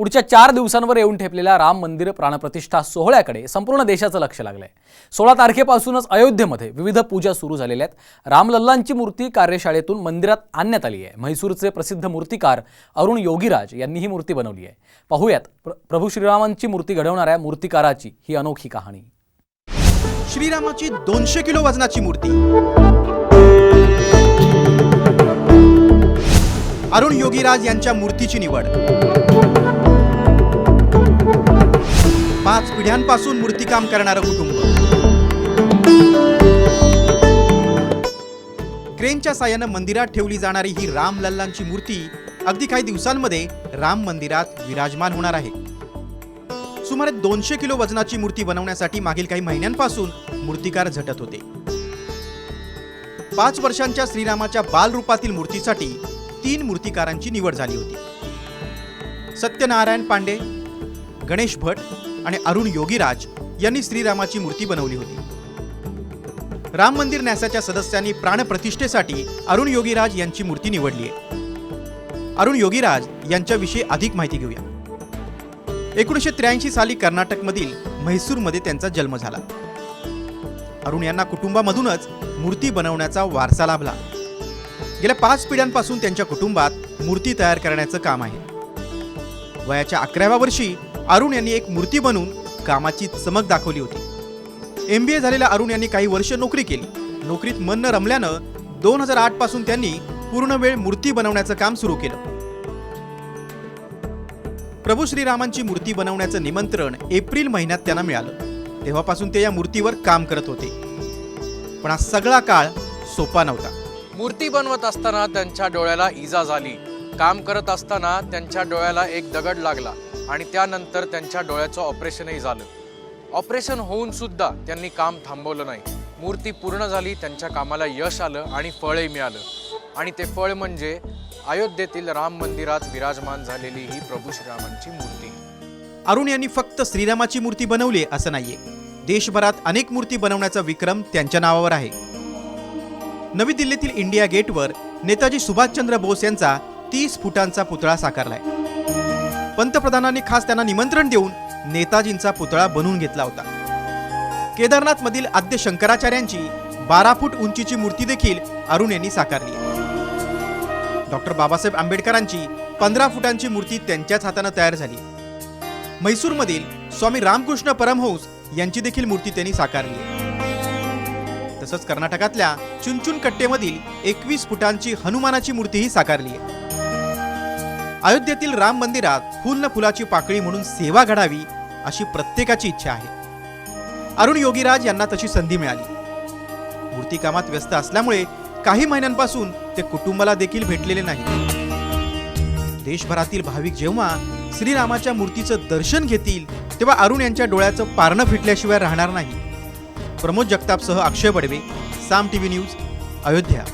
पुढच्या चार दिवसांवर येऊन ठेपलेल्या राम मंदिर प्राणप्रतिष्ठा सोहळ्याकडे संपूर्ण देशाचं लक्ष लागलंय. सोळा तारखेपासूनच अयोध्येमध्ये विविध पूजा सुरू झालेल्या आहेत. रामलल्लांची मूर्ती कार्यशाळेतून मंदिरात आणण्यात आली आहे. म्हैसूरचे प्रसिद्ध मूर्तिकार अरुण योगीराज यांनी ही मूर्ती बनवली आहे. पाहूयात प्र- प्रभू श्रीरामांची मूर्ती घडवणाऱ्या मूर्तिकाराची ही अनोखी कहाणी. श्रीरामाची दोनशे किलो वजनाची मूर्ती. अरुण योगीराज यांच्या मूर्तीची निवड. पाच पिढ्यांपासून मूर्तीकाम करणारं कुटुंब. क्रेनच्या साह्यानं मंदिरात ठेवली जाणारी ही राम लल्लांची मूर्ती अगदी काही दिवसांमध्ये राम मंदिरात विराजमान होणार आहे. सुमारे दोनशे किलो वजनाची मूर्ती बनवण्यासाठी मागील काही महिन्यांपासून मूर्तिकार झटत होते. पाच वर्षांच्या श्रीरामाच्या बालरूपातील मूर्तीसाठी तीन मूर्तिकारांची निवड झाली होती. सत्यनारायण पांडे गणेश भट आणि अरुण योगीराज यांनी श्रीरामाची मूर्ती बनवली होती. राम मंदिर न्यासाच्या सदस्यांनी प्राणप्रतिष्ठेसाठी अरुण योगीराज यांची मूर्ती निवडली आहे. अरुण योगीराज यांच्याविषयी अधिक माहिती घेऊया. एकोणीसशे त्र्याऐंशी साली कर्नाटकमधील म्हैसूरमध्ये त्यांचा जन्म झाला. अरुण यांना कुटुंबामधूनच मूर्ती बनवण्याचा वारसा लाभला. गेल्या पाच पिढ्यांपासून त्यांच्या कुटुंबात मूर्ती तयार करण्याचं काम आहे. वयाच्या अकराव्या वर्षी अरुण यांनी एक मूर्ती बनवून कामाची चमक दाखवली होती. एम बी ए झालेल्या अरुण यांनी काही वर्ष नोकरी केली. नोकरीत मन न रमल्यानं दोन हजार आठपासून त्यांनी पूर्ण वेळ मूर्ती बनवण्याचं काम सुरू केलं. प्रभू श्रीरामांची मूर्ती बनवण्याचं निमंत्रण एप्रिल महिन्यात त्यांना मिळालं. तेव्हापासून ते या मूर्तीवर काम करत होते. पण हा सगळा काळ सोपा नव्हता. मूर्ती बनवत असताना त्यांच्या डोळ्याला इजा झाली. काम करत असताना त्यांच्या डोळ्याला एक दगड लागला. आणि त्यानंतर त्यांच्या डोळ्याचं ऑपरेशनही झालं. ऑपरेशन होऊन सुद्धा त्यांनी काम थांबवलं नाही. मूर्ती पूर्ण झाली त्यांच्या कामाला यश आलं आणि फळही मिळालं. आणि ते फळ म्हणजे अयोध्येतील राम मंदिरात विराजमान झालेली ही प्रभू श्रीरामांची मूर्ती. अरुण यांनी फक्त श्रीरामाची मूर्ती बनवली असं नाहीये. देशभरात अनेक मूर्ती बनवण्याचा विक्रम त्यांच्या नावावर आहे. नवी दिल्लीतील इंडिया गेटवर नेताजी सुभाषचंद्र बोस यांचा तीस फुटांचा पुतळा साकारलाय. पंतप्रधानांनी खास त्यांना निमंत्रण देऊन नेताजींचा पुतळा बनवून घेतला होता. केदारनाथ मधील आद्य शंकराचार्यांची बारा फूट उंचीची मूर्ती देखील अरुण यांनी साकारली डॉक्टर बाबासाहेब आंबेडकरांची पंधरा फुटांची मूर्ती त्यांच्याच हातानं तयार झाली. म्हैसूरमधील स्वामी रामकृष्ण परमहंस यांची देखील मूर्ती त्यांनी साकारली तसंच कर्नाटकातल्या चुनचुन कट्टेमधील एकवीस फुटांची हनुमानाची मूर्तीही साकारली आहे. अयोध्येतील राम मंदिरात फुल न फुलाची पाकळी म्हणून सेवा घडावी अशी प्रत्येकाची इच्छा आहे. अरुण योगीराज यांना तशी संधी मिळाली. मूर्तिकामात व्यस्त असल्यामुळे काही महिन्यांपासून ते कुटुंबाला देखील भेटलेले नाही. देशभरातील भाविक जेव्हा श्रीरामाच्या मूर्तीचं दर्शन घेतील तेव्हा अरुण यांच्या डोळ्याचं पारणं फिटल्याशिवाय राहणार नाही. प्रमोद जगतापसह अक्षय बडवे साम टीव्ही न्यूज अयोध्या.